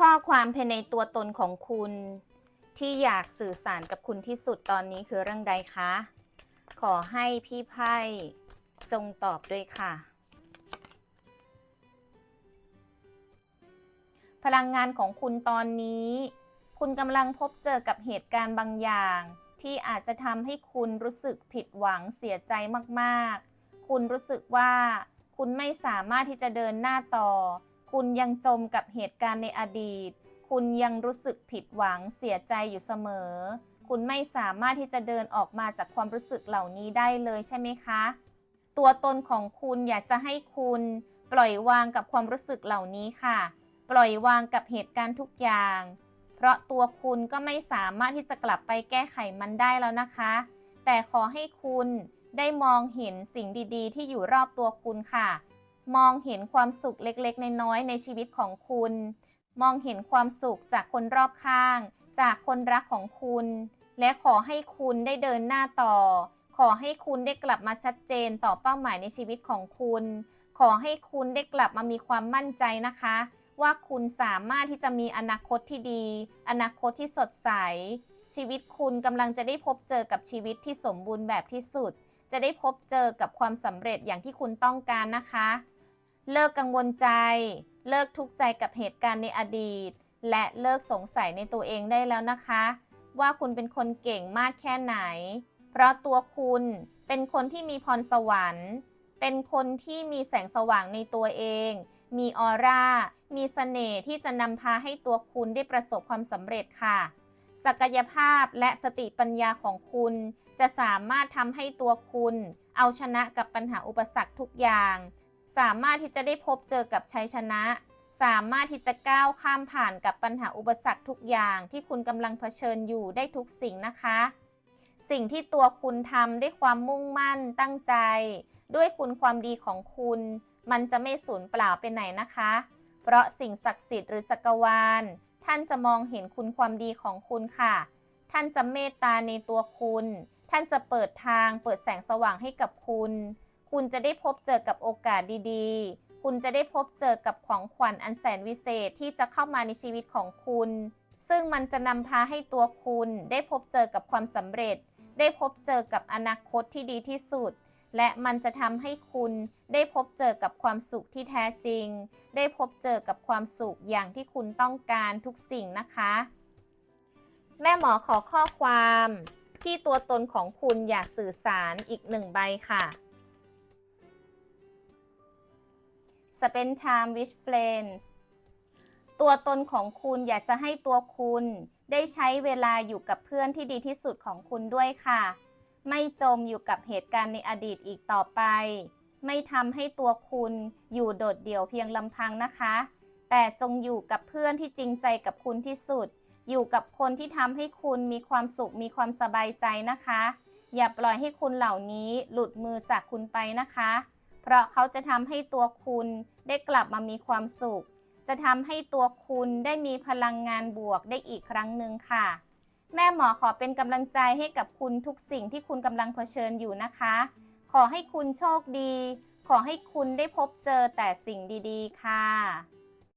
ข้อความภายในตัวตนของคุณ ที่อยากสื่อสารกับคุณที่สุดตอนนี้คือเรื่องใดคะ ขอให้พี่ไพ่จงตอบด้วยค่ะ พลังงานของคุณตอนนี้ คุณกำลังพบเจอกับเหตุการณ์บางอย่าง ที่อาจจะทำให้คุณรู้สึกผิดหวังเสียใจมาก ๆ คุณรู้สึกว่า คุณไม่สามารถที่จะเดินหน้าต่อ คุณยังจมกับเหตุการณ์ในอดีต คุณยังรู้สึกผิดหวังเสียใจอยู่เสมอ คุณไม่สามารถที่จะเดินออกมาจากความรู้สึกเหล่านี้ได้เลยใช่ไหมคะ ตัวตนของคุณอยากจะให้คุณปล่อยวางกับความรู้สึกเหล่านี้ค่ะ ปล่อยวางกับเหตุการณ์ทุกอย่าง เพราะตัวคุณก็ไม่สามารถที่จะกลับไปแก้ไขมันได้แล้วนะคะ แต่ขอให้คุณได้มองเห็นสิ่งดีๆ ที่อยู่รอบตัวคุณค่ะ มองเห็นความสุขเล็กๆ น้อยๆในชีวิตของคุณ มองเห็นความสุขจากคนรอบข้าง จากคนรักของคุณ และขอให้คุณได้เดินหน้าต่อ ขอให้คุณได้กลับมาชัดเจนต่อเป้าหมายในชีวิตของคุณ ขอให้คุณได้กลับมามีความมั่นใจนะคะ ว่าคุณสามารถที่จะมีอนาคตที่ดี อนาคตที่สดใส ชีวิตคุณกำลังจะได้พบเจอกับชีวิตที่สมบูรณ์แบบที่สุด จะได้พบเจอกับความสำเร็จอย่างที่คุณต้องการนะคะ เลิกกังวลใจ เลิกทุกข์ใจกับเหตุการณ์ในอดีต และเลิกสงสัยในตัวเองได้แล้วนะคะ ว่าคุณเป็นคนเก่งมากแค่ไหน เพราะตัวคุณเป็นคนที่มีพรสวรรค์ เป็นคนที่มีแสงสว่างในตัวเอง มีออร่า มีเสน่ห์ที่จะนำพาให้ตัวคุณได้ประสบความสำเร็จค่ะ ศักยภาพและสติปัญญาของคุณ จะสามารถทำให้ตัวคุณ เอาชนะกับปัญหาอุปสรรคทุกอย่าง สามารถที่จะได้พบเจอกับชัยชนะ สามารถที่จะก้าวข้ามผ่านกับปัญหาอุปสรรคทุกอย่างที่คุณกำลังเผชิญอยู่ได้ทุกสิ่งนะคะ สิ่งที่ตัวคุณทำด้วยความมุ่งมั่นตั้งใจ ด้วยคุณความดีของคุณ มันจะไม่สูญเปล่าไปไหนนะคะ เพราะสิ่งศักดิ์สิทธิ์หรือจักรวาล ท่านจะมองเห็นคุณความดีของคุณค่ะ ท่านจะเมตตาในตัวคุณ ท่านจะเปิดทางเปิดแสงสว่างให้กับคุณ คุณจะได้พบเจอกับโอกาสดีๆ คุณจะได้พบเจอกับของขวัญอันแสนวิเศษที่จะเข้ามาในชีวิตของคุณ ซึ่งมันจะนำพาให้ตัวคุณ ได้พบเจอกับความสำเร็จ ได้พบเจอกับอนาคตที่ดีที่สุด และมันจะทำให้คุณได้พบเจอกับความสุขที่แท้จริง ได้พบเจอกับความสุขอย่างที่คุณต้องการทุกสิ่งนะคะ แม่หมอขอข้อความที่ตัวตนของคุณอยากสื่อสารอีกหนึ่งใบค่ะ Spend time with friends ตัวตนของคุณอยากจะให้ตัวคุณ ได้ใช้เวลาอยู่กับเพื่อนที่ดีที่สุดของคุณด้วยค่ะ ไม่จมอยู่กับเหตุการณ์ในอดีตอีกต่อไป ไม่ทำให้ตัวคุณอยู่โดดเดี่ยวเพียงลำพังนะคะ แต่จงอยู่กับเพื่อนที่จริงใจกับคุณที่สุด อยู่กับคนที่ทำให้คุณมีความสุขมีความสบายใจนะคะ อย่าปล่อยให้คุณเหล่านี้หลุดมือจากคุณไปนะคะ เพราะเขาจะทำให้ตัวคุณได้กลับมามีความสุข จะทำให้ตัวคุณได้มีพลังงานบวกได้อีกครั้งหนึ่งค่ะ แม่หมอขอเป็นกำลังใจให้กับคุณทุกสิ่งที่คุณกำลังเผชิญอยู่นะคะ ขอให้คุณโชคดี ขอให้คุณได้พบเจอแต่สิ่งดีๆ ค่ะ